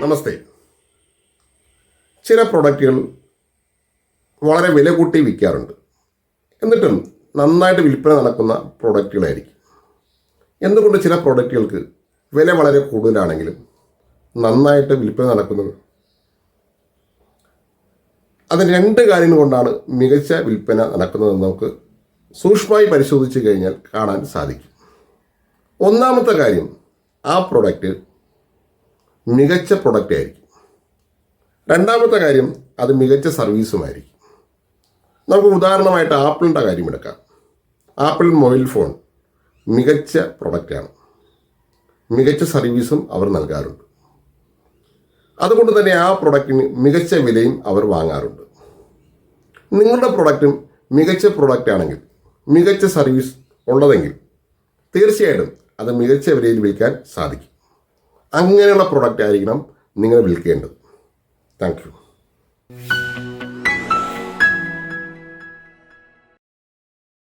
നമസ്തേ. ചില പ്രൊഡക്റ്റുകൾ വളരെ വില കൂട്ടി വിൽക്കാറുണ്ട്. എന്നിട്ടും നന്നായിട്ട് വിൽപ്പന നടക്കുന്ന പ്രൊഡക്റ്റുകളായിരിക്കും എന്തുകൊണ്ട് ചില പ്രൊഡക്റ്റുകൾക്ക് വില വളരെ കൂടുതലാണെങ്കിലും നന്നായിട്ട് വിൽപ്പന നടക്കുന്നത്? അത് രണ്ട് കാര്യങ്ങൾ കൊണ്ടാണ് മികച്ച വിൽപ്പന നടക്കുന്നതെന്ന് നമുക്ക് സൂക്ഷ്മമായി പരിശോധിച്ച് കഴിഞ്ഞാൽ കാണാൻ സാധിക്കും. ഒന്നാമത്തെ കാര്യം ആ പ്രൊഡക്റ്റ് മികച്ച പ്രൊഡക്റ്റ് ആയിരിക്കും. രണ്ടാമത്തെ കാര്യം അത് മികച്ച സർവീസുമായിരിക്കും നമുക്ക് ഉദാഹരണമായിട്ട് ആപ്പിളിന്റെ കാര്യം എടുക്കാം. ആപ്പിൾ മൊബൈൽ ഫോൺ മികച്ച പ്രൊഡക്റ്റാണ് മികച്ച സർവീസും അവർ നൽകാറുണ്ട്. അതുകൊണ്ട് തന്നെ ആ പ്രൊഡക്റ്റിന് മികച്ച വിലയും അവർ വാങ്ങാറുണ്ട്. നിങ്ങളുടെ പ്രൊഡക്റ്റും മികച്ച പ്രൊഡക്റ്റ് ആണെങ്കിൽ മികച്ച സർവീസ് ഉള്ളതെങ്കിൽ തീർച്ചയായിട്ടും അത് മികച്ച വിലയിൽ വിൽക്കാൻ സാധിക്കും. അങ്ങനെയുള്ള പ്രൊഡക്റ്റ് ആയിരിക്കണം നിങ്ങൾ വിൽക്കേണ്ടത്. Thank you